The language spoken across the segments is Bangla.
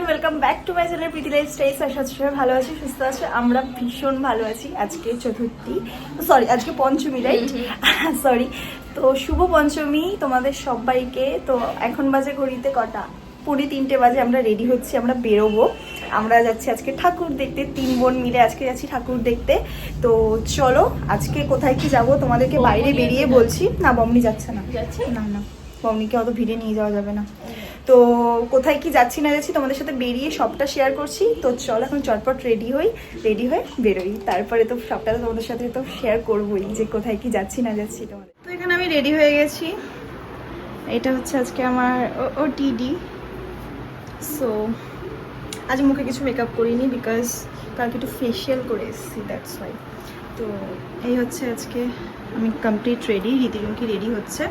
Everyone welcome back to my channel Preeti lifestyles আশা সবাই ভালো আছি সুস্থ আছে। আমরা ভীষণ ভালো আছি। আজকে চতুর্থী। সরি আজকে পঞ্চমী রাইট সরি তো শুভ পঞ্চমী তোমাদের সবাইকে। তো এখন বাজে ঘড়িতে কটা? পুরি তিনটে বাজে আমরা রেডি হচ্ছি আমরা বেরোবো। আমরা যাচ্ছি আজকে ঠাকুর দেখতে। তিন বোন মিলে আজকে যাচ্ছি ঠাকুর দেখতে। তো চলো আজকে কোথায় কি যাব তোমাদেরকে বাইরে বেরিয়ে বলছি। না বমনি যাচ্ছে না। যাচ্ছে? না না। বমনিকে অত ভিড়ে নিয়ে যাওয়া যাবে না। তো কোথায় কি যাচ্ছি না যাচ্ছি তোমাদের সাথে বেরিয়ে সবটা শেয়ার করছি। তো চল এখন চটপট রেডি হই রেডি হয়ে বেরোই। তারপরে তো সবটা তোমাদের সাথে তো শেয়ার করবোই যে কোথায় কি যাচ্ছি না যাচ্ছি তোমাদের। তো এখানে আমি রেডি হয়ে গেছি। এটা হচ্ছে আজকে আমার ও টিডি সো আজ মুখে কিছু মেকআপ করিনি বিকজ কালকে একটু ফেশিয়াল করে এসেছি দ্যাটস ওয়াই তো এই হচ্ছে আজকে আমি কমপ্লিট রেডি রীতিরুমকি রেডি হচ্ছে।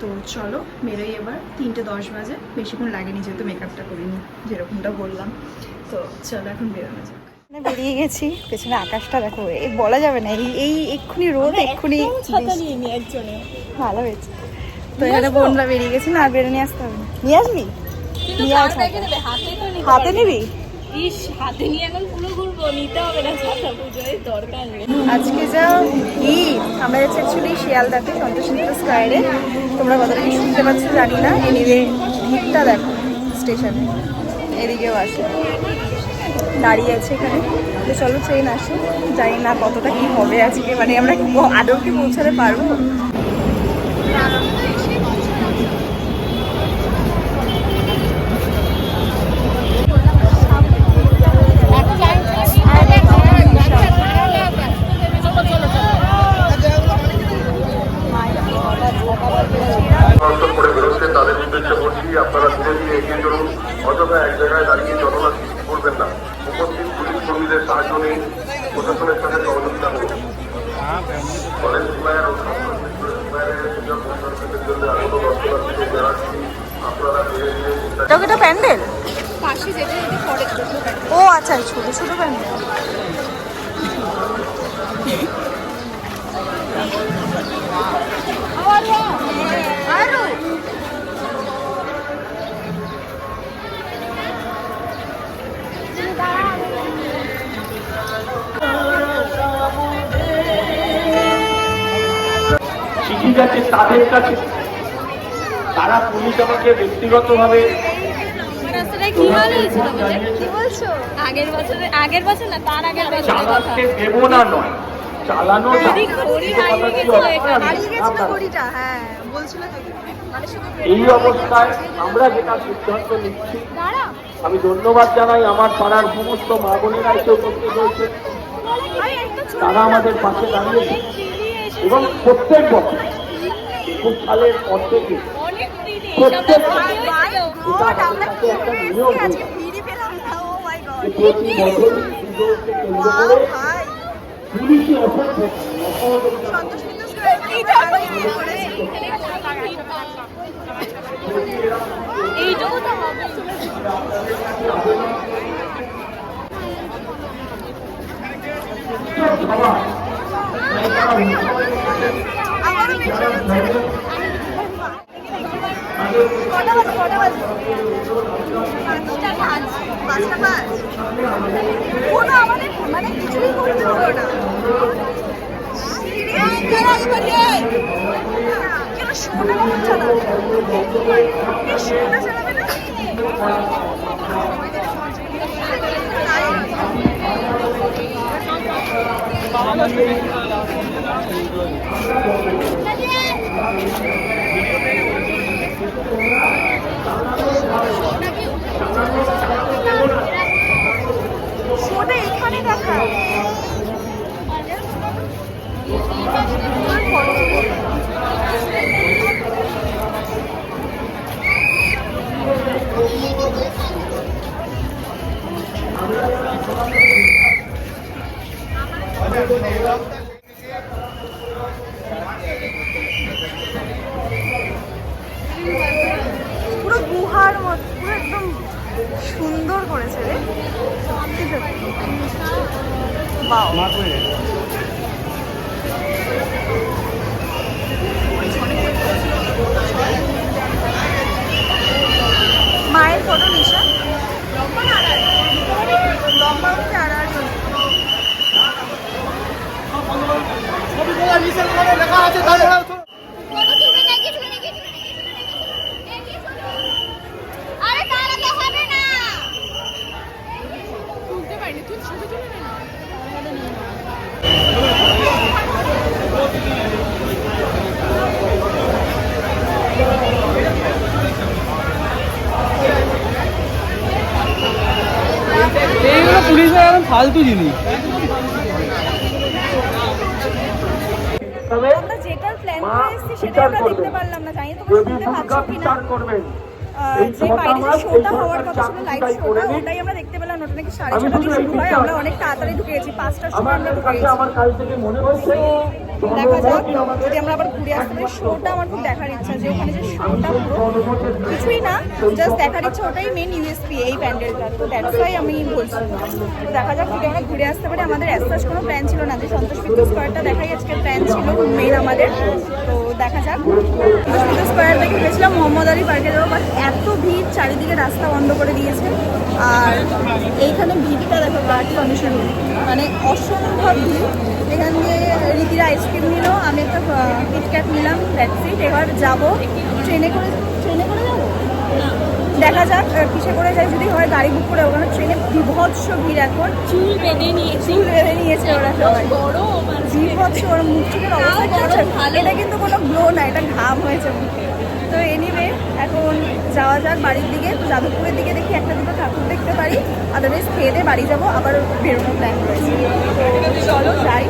তো চলো বেরোই এবার। তিনটে দশ বাজে। বেশিক্ষণ লাগেনি যেহেতু মেকআপটা করিনি যেরকমটা বললাম। তো চলো এখন বেরোনো যাক। বেরিয়ে গেছি। পেছনে আকাশটা দেখো এই বলা যাবে না এই এই এক্ষুনি রোদ এক্ষুনি ভালো হয়েছে। তো এখানে বোনরা বেরিয়ে গেছে না আর বেরো নিয়ে আসতে হবে নিয়ে আসবি হাতে নিবি? ইস হাতে নিয়ে এখন পুরো আজকে যা ভিড় আমরা যাচ্ছি অ্যাকচুয়ালি শিয়ালদাতে সন্তোষিন্দ্র স্কায়ারে তোমরা কতটা কি শুনতে পাচ্ছ জানি না। এনিওয়ে ভিড়টা দেখো স্টেশনে এদিকেও আছে। দাঁড়িয়ে আছে এখানে। তো চলো ট্রেন আসে। জানি না কতটা কি হবে আজকে মানে আমরা আদৌ কি পৌঁছাতে পারব? আপনারা ধীরে ধীরে এগিয়ে চলুন। অযথা এক জায়গায় দাঁড়িয়ে জটনা সৃষ্টি করবেন না। উপস্থিত পুলিশ কর্মীদের সাহায্য নিন প্রশাসনের সাথে সহযোগিতা করুন। কলেজ ও এটা প্যান্ডেল? পাশে যেতে যেতে পরে ও আচ্ছা ছোট ছোট প্যান্ডেল। চিঠি যাচ্ছে তাদের কাছে। তারা পুলিশ আমাকে ব্যক্তিগতভাবে আগের বছরে আগের বছর না তার আগের চালাতে দেব না নয়। চালানো গেছিল ঘড়িটা হ্যাঁ বলছিল তো মানে এই অবস্থায় আমরা যেটা সিদ্ধান্ত নিচ্ছি আমি ধন্যবাদ জানাই আমার পাড়ার সমস্ত মা বোনেরা এসে উপস্থিত হয়েছে। তারা আমাদের পাশে দাঁড়িয়েছে এবং প্রত্যেক বছর একুশ সালের পর থেকে প্রত্যেক একটা নিয়ম প্রতি বছরই পুজোকে কেন্দ্র করে পুলিশি এইটাও তো হবে আমারও কোনো আমাদের মানে শোটা এখানে দেখা। পুরো সুন্দর করেছে রে। মায়ের ফটো নিশা? লম্বা উঠে আর আর ফালতু জিনিস। আমরা যেটার প্ল্যান করে এসেছি সেটা আমরা দেখতে পারলাম না। জানি তোমরা শুনতে পাচ্ছ কিনা। যে ছটা বাইরে যে শোটা হওয়ার কথা ছিল চাকরি শোটা ওটাই আমরা দেখতে পেলাম ওটা নাকি সাড়ে ছটা থেকে শুরু হয় আমরা অনেক তাড়াতাড়ি ঢুকে গেছি পাঁচটার সময় আমরা আমার দেখা যাক, যদি আমরা আবার ঘুরে আসতে পারি, শোটা আমার খুব দেখার ইচ্ছা যে ওখানে যে শোটা পুরো কিছুই না জাস্ট দেখার ইচ্ছা ওটাই মেন ইউএসপি এই প্যান্ডেলটা তো দ্যাটস ওয়াই আমি বলছি। তো দেখা যাক, যদি আমরা ঘুরে আসতে পারি, আমাদের অ্যাসাস কোনো প্ল্যান ছিল না যে সন্তোষ বিদ্যুৎ স্কোয়ারটা দেখাই, আজকে প্ল্যান ছিল মেন আমাদের। তো দেখা যাক। বিদ্যুৎ স্কোয়ার থেকে ভেবেছিলাম মোহাম্মদ আলী পার্কে যাব বাট এত ভিড় চারিদিকে রাস্তা বন্ধ করে দিয়েছে। আর এইখানে ভিড়টা দেখো গার্ড কন্ডিশন মানে অসম্ভব ভিড়। এখান দিয়ে রীতিরা আইসক্রিম নিল আমি একটা কিটক্যাট নিলাম দ্যাটস ইট এবার যাব। ট্রেনে করে ট্রেনে করে যাব? দেখা যাক কিসে করে যাই। যদি হয় গাড়ি বুক করে কারণ ট্রেনে বিভৎস ভিড় এখন। চুল বেঁধে নিয়েছি। চুল বেঁধে নিয়েছে ওরা সবাই। বিভৎস ওর মুখ চোখের অবস্থা? এটা কিন্তু কোনো গ্লো না এটা ঘাম হয়েছে মুখে। তো এনিওয়ে এখন যাওয়া যাক বাড়ির দিকে। যাদবপুরের দিকে দেখি একটা দুটো ঠাকুর দেখতে পারি। আদারওয়াইজ খেয়ে দিয়ে বাড়ি যাব আবার বেরোনোর প্ল্যান রয়েছে তো চলো যাই।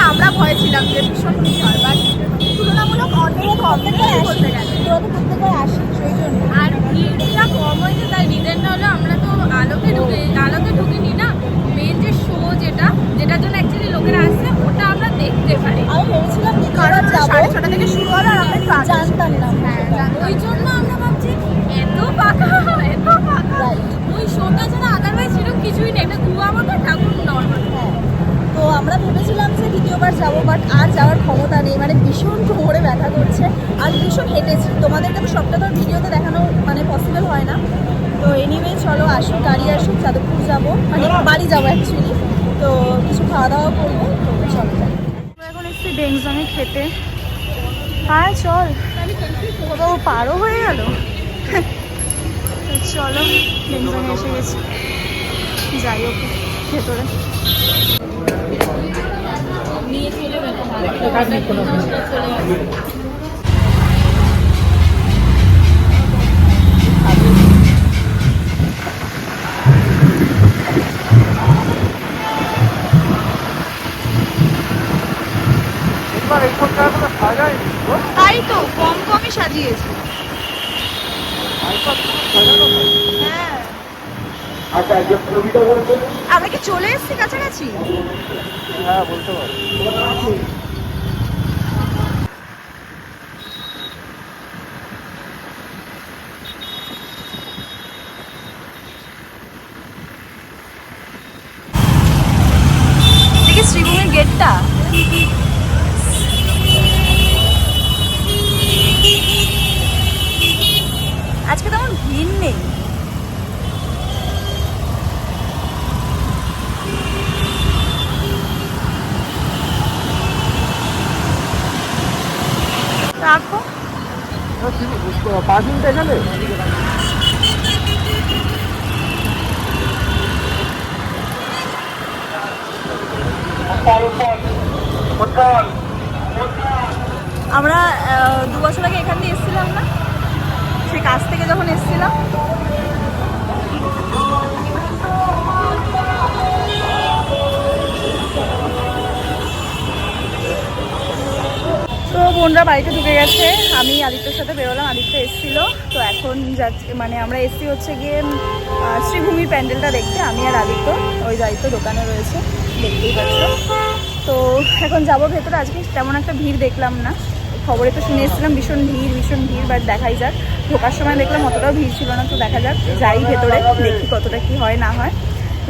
ভয় আমরা ভয় ছিলাম যে ভীষণ হয় বাট তুলনামূলক অনেক কম বলতে গেলে প্রত্যেকবার আসি সেই জন্য। আর ভিড়টা কম হয়েছে তার রিজনটা হলো আমরা তো আলোতে ঢুকে আলোতে ঢুকিনি না মেন যে শো যেটা যেটার জন্য অ্যাকচুয়ালি লোকেরা আসছে ওটা আমরা দেখতে পারি। আমি ভেবেছিলাম কি কারণ সাড়ে ছটা থেকে শুরু হলো আর আমরা জানতাম না। হ্যাঁ, ওই জন্য আমরা ভাবছি এত ফাঁকা এত Right. ওই শোটা ছাড়া আদারওয়াইজ সেরকম কিছুই নেই একটা ধোয়া মতো ঠাকুর নর্মাল হ্যাঁ। তো আমরা ভেবেছিলাম যে দ্বিতীয়বার যাব বাট আর যাওয়ার ক্ষমতা নেই। মানে ভীষণ কোমরে ব্যথা করছে আর ভীষণ হেঁটেছি। তোমাদেরকে তো সবটা তো ভিডিওতে দেখানো মানে পসিবল হয় না। তো এনিওয়ে চলো আসুক গাড়ি আসুক, যাদবপুর যাব। মানে বাড়ি যাব অ্যাকচুয়ালি তো কিছু খাওয়া দাওয়া করব, তো চলো এখন এসছি ডেংজমে খেতে। হ্যাঁ চল। ও পারও হয়ে গেল? চলো ডেংজমে এসে গেছি। যাই ওকে ভেতরে। নিয়ে চলে গেল চলে গেল আমরা কি চলে এসেছি কাছাকাছি? হ্যাঁ বলতে পারো দেখি শ্রীভূমির গেটটা আজকে তেমন ভিড় নেই রাখো পাঁচ মিনিট এখানে? যাচ্ছি মানে আমরা এসছি হচ্ছে গিয়ে শ্রীভূমির প্যান্ডেলটা দেখতে, আমি আর আদিত্য, ওই দায়িত্ব দোকানে রয়েছে, দেখতেই পাচ্ছ। তো এখন যাব ভেতরে, আজকে তেমন একটা ভিড় দেখলাম না। খবরে তো শুনে এসেছিলাম, ভীষণ ভিড় ভীষণ ভিড় বাট দেখাই যাক। ঢোকার সময় দেখলাম অতটাও ভিড় ছিল না, তো দেখা যাক, যাই ভেতরে, দেখি কতটা কি হয়, না হয়।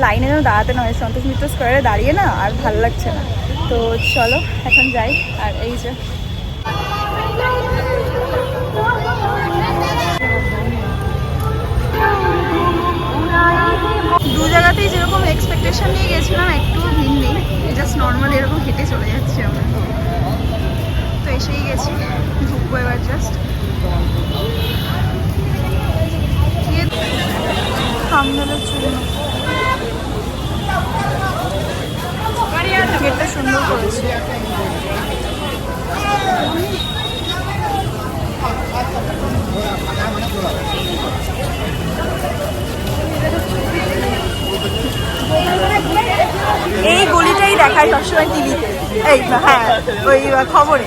লাইনে যেন দাঁড়াতে না হয়, সন্তোষ মিত্র স্কোয়ারে দাঁড়িয়ে না, আর ভালো লাগছে না। তো চলো, এখন যাই, আর এই যে দু জায়গাতেই যেরকম এক্সপেকটেশন নিয়ে গেছিলাম একটু ভিড় নেই। জাস্ট চলে যাচ্ছি আমরা। তো এসেই গেছি, ঢুকবো এবার জাস্ট সামনেলের জন্য। গেটটা সুন্দর করেছে। এই গলিটাই দেখায় সবসময় টিভিতে এই হ্যাঁ ওই খবরে।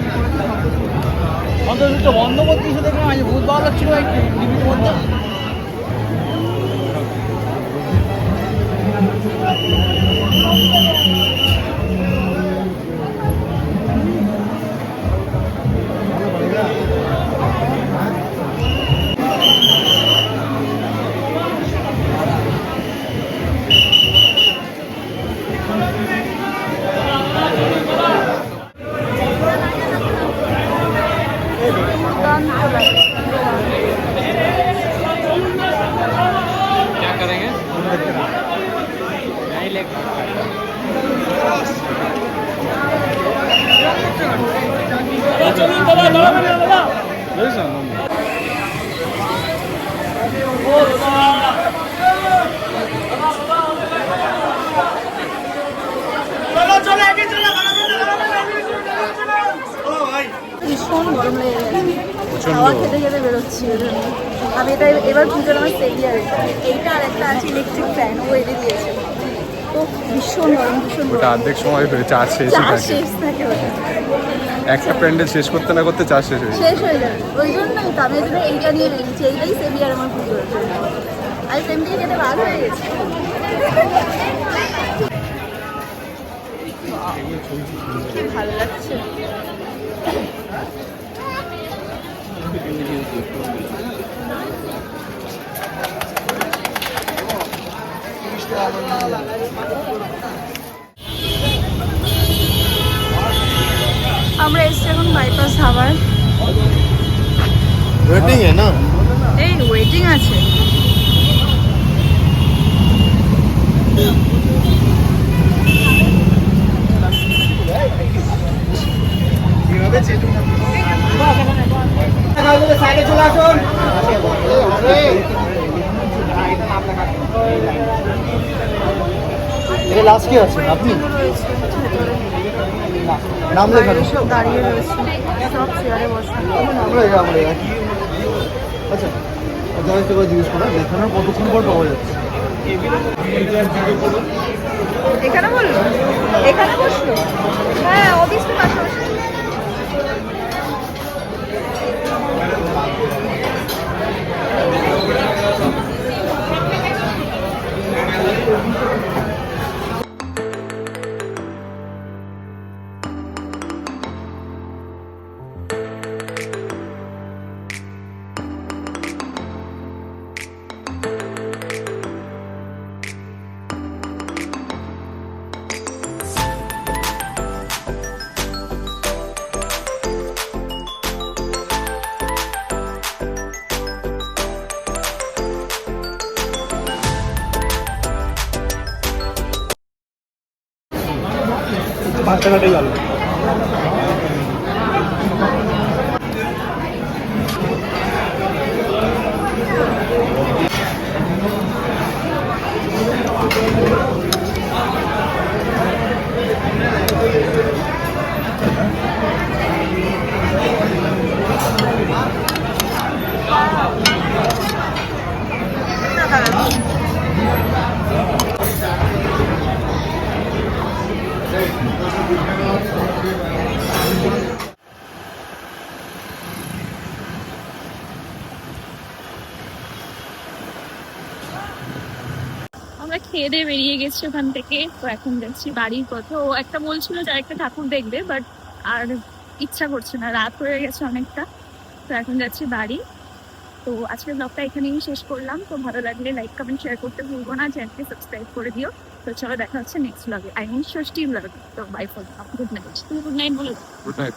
অন্তত বন্ধ করতে এসে দেখলাম আজ ভূত পাওয়া যাচ্ছিল টিভির মধ্যে क्या ভীষণ গরম লেগে গেছে খেতে খেতে বেরোচ্ছি আমি এটা এবার পুজোর আমার সেরিয়ার এইটা আর একটা আছে ইলেকট্রিক ফ্যান ও এনে দিয়েছে। তো ভীষণ ভীষণ ওটা অর্ধেক সময় হয়ে চার শেষ থাকে। একটা প্যান্ডেল শেষ করতে না করতে চার্জ শেষ হয়ে যায়। শেষ হয়ে যাবে ওই জন্যই তো আমি জন্য এইটা নিয়ে বেরিয়েছি এইটাই সেভিয়ার আমার পুজোর জন্য। সেম থেকে খেতে বার হয়ে গেছি। কি ভালো লাগছে। আমরা এসছি এখন বাইপাস হাওয়ার ওয়েটিং এ না এই ওয়েটিং আছে চলে আসুন এটা লাস্ট কি আছে? আপনি নাম সব দাঁড়িয়ে রয়েছে। সব চেয়ারে বসে। আমরা আমরা আচ্ছা জয়েন্ট করে জিজ্ঞেস করা দেখানোর কতক্ষণ পর পাওয়া যাচ্ছে? এখানে বলল? এখানে বসল? হ্যাঁ অফিসটা পাশাপাশি। রাস্তাঘাটেই গেল আমরা খেয়ে দিয়ে বেরিয়ে গেছি ওখান থেকে। তো এখন যাচ্ছি বাড়ির পথে। ও একটা বলছিল যে একটা ঠাকুর দেখবে বাট আর ইচ্ছা করছে না রাত হয়ে গেছে অনেকটা। তো এখন যাচ্ছি বাড়ি। তো আজকের ব্লগটা এখানেই শেষ করলাম। তো ভালো লাগলে লাইক কমেন্ট শেয়ার করতে ভুলবো না। চ্যানেলকে সাবস্ক্রাইব করে দিও। তো চলো দেখা হচ্ছে নেক্সট ব্লগে আই মিন ষষ্ঠী ব্লগ তো bye for good night good night বলে গুড নাইট